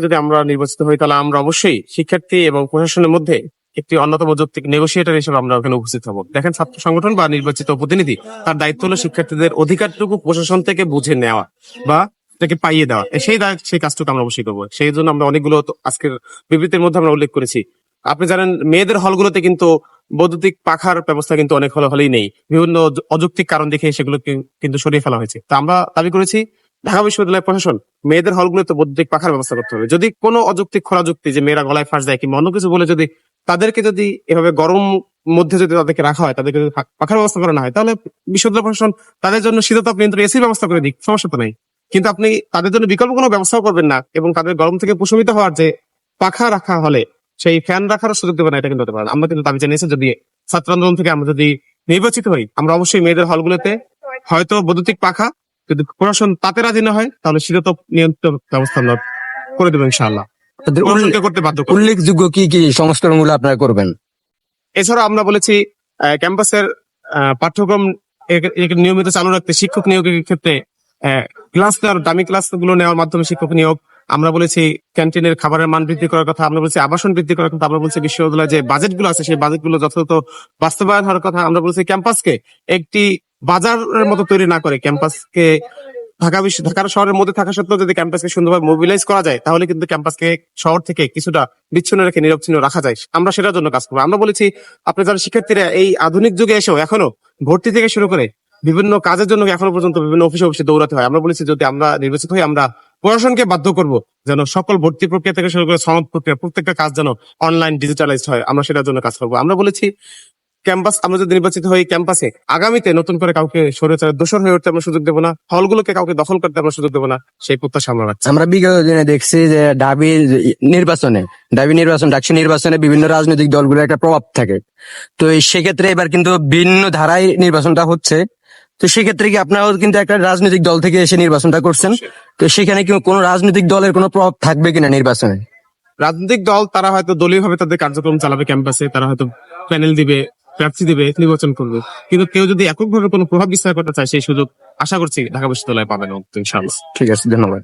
যদি আমরা নির্বাচিত হই, তাহলে আমরা অবশ্যই শিক্ষার্থী এবং প্রশাসনের মধ্যে একটি অন্যতম যৌক্তিক নেগোসিয়েটর হিসেবে আমরা ওখানে উপস্থিত হব। দেখেন, ছাত্র সংগঠন বা নির্বাচিত প্রতিনিধি তার দায়িত্ব হলো শিক্ষার্থীদের অধিকারটুকু প্রশাসন থেকে বুঝে নেওয়া বা তাকে পাইয়ে দেওয়া। সেই সেই কাজটুকু আমরা অবশ্যই করব। সেই জন্য আমরা অনেকগুলো আজকের বিবৃতির মধ্যে আমরা উল্লেখ করেছি। আপনি জানেন, মেয়েদের হলগুলোতে কিন্তু বৈদ্যুতিক পাখার ব্যবস্থা কিন্তু অনেক হলে, হলেই নেই। বিভিন্ন অয- অযৌক্তিক কারণ দেখে সেগুলো কিন্তু সরিয়ে ফেলা হয়েছে। তা আমরা দাবি করেছি ঢাকা বিশ্ববিদ্যালয় প্রশাসন, মেয়েদের হলগুলোতে বৈদ্যুতিক পাখার ব্যবস্থা করতে হবে। যদি কোনো অযৌক্তিক খোলা যুক্তি যে মেয়েরা গলায় ফাঁস দেয় কিংবা অন্য কিছু বলে যদি তাদেরকে যদি এভাবে গরম মধ্যে যদি তাদেরকে রাখা হয়, তাদেরকে যদি পাখার ব্যবস্থা করা না হয়, তাহলে বিশ্ববিদ্যালয় প্রশাসন তাদের জন্য শীততাপ নিয়ন্ত্রণ এসির ব্যবস্থা করে দিক, সমস্যা তো নেই। কিন্তু আপনি তাদের জন্য বিকল্প কোনো ব্যবস্থাও করবেন না এবং তাদের গরম থেকে প্রশমিত হওয়ার যে পাখা রাখা হলে, সেই ফ্যান রাখার সুযোগ দেবেন না, এটা কিন্তু হতে পারে আমরা কিন্তু দাবি জানিয়েছি যদি ছাত্র আন্দোলন থেকে আমরা যদি নির্বাচিত হই, আমরা অবশ্যই মেয়েদের হলগুলোতে হয়তো বৈদ্যুতিক পাখা যদি প্রশাসন তাতে রাজি না হয় তাহলে শীততাপ নিয়ন্ত্রণ ব্যবস্থা আমরা করে দেবো ইনশাআল্লাহ। উল্লেখ- করতে বাধ্য উল্লেখযোগ্য কি কি সংস্করণগুলো আপনারা করবেন? এছাড়া আমরা বলেছি ক্যাম্পাসের পাঠ্যক্রম নিয়মিত চালু রাখতে শিক্ষক নিয়োগের ক্ষেত্রে ক্লাস নেওয়ার দামি ক্লাসগুলো নেওয়ার মাধ্যমে শিক্ষক নিয়োগ। আমরা বলেছি ক্যান্টিনের খাবারের মান বৃদ্ধি করার কথা আমরা বলেছি আবাসন বৃদ্ধি করার কথা আমরা বলছি বিশ্ববিদ্যালয়ে যে বাজেটগুলো আছে সেই বাজেটগুলো যথাযথ বাস্তবায়ন হওয়ার কথা আমরা বলেছি ক্যাম্পাসকে একটি বাজারের মতো তৈরি না করে ক্যাম্পাসকে ঢাকা বিশ্ব ঢাকার শহরের মধ্যে থাকা সত্ত্বেও যদি ক্যাম্পাসকে সুন্দরভাবে মোবিলাইজ করা যায়, তাহলে কিন্তু ক্যাম্পাসকে শহর থেকে কিছুটা বিচ্ছিন্ন রেখে নিরবচ্ছিন্ন রাখা যায়। আমরা সেটার জন্য কাজ করব। আমরা বলেছি, আপনি যারা শিক্ষার্থীরা এই আধুনিক যুগে এসেও এখনও ভর্তি থেকে শুরু করে বিভিন্ন কাজের জন্য এখনও পর্যন্ত বিভিন্ন অফিসে অফিসে দৌড়াতে হয়। আমরা বলেছি, যদি আমরা নির্বাচিত হই, আমরা প্রশাসনকে বাধ্য করব যেন সকল ভর্তি প্রক্রিয়া থেকে শুরু করে সনদ প্রক্রিয়া, প্রত্যেকটা কাজ যেন অনলাইন ডিজিটালাইজড হয়। আমরা সেটার জন্য কাজ করব। আমরা বলেছি ক্যাম্পাস আমরা যদি নির্বাচিত হই ক্যাম্পাসে আগামীতে নতুন করে কাউকে স্বৈরাচারের দোষর হয়ে উঠতে আমরা সুযোগ দেবো না হলগুলোকে কাউকে দখল করতে আমরা সুযোগ দেবো না সেই প্রত্যাশা আমরা রাখছি। আমরা বিগত দিনে দেখছি যে ডাবি নির্বাচনে ডাবি নির্বাচন ডাকসু নির্বাচনে বিভিন্ন রাজনৈতিক দলগুলোর একটা প্রভাব থাকে। তো এই সেক্ষেত্রে এবার কিন্তু ভিন্ন ধারায় নির্বাচনটা হচ্ছে। তো সেক্ষেত্রে কি আপনারাও কিন্তু একটা রাজনৈতিক দল থেকে এসে নির্বাচনটা করছেন? তো সেখানে কি কোনো রাজনৈতিক দলের কোনো প্রভাব থাকবে কিনা নির্বাচনে? রাজনৈতিক দল তারা হয়তো দলীয় ভাবে তাদের কার্যক্রম চালাবে ক্যাম্পাসে তারা হয়তো প্যানেল দিবে প্রার্থী দেবে নির্বাচন করবে। কিন্তু কেউ যদি এককভাবে কোনো প্রভাব বিস্তার করতে চায়, সেই সুযোগ আশা করছি ঢাকা বিশ্ববিদ্যালয়ে পাবেন ঠিক আছে, ধন্যবাদ।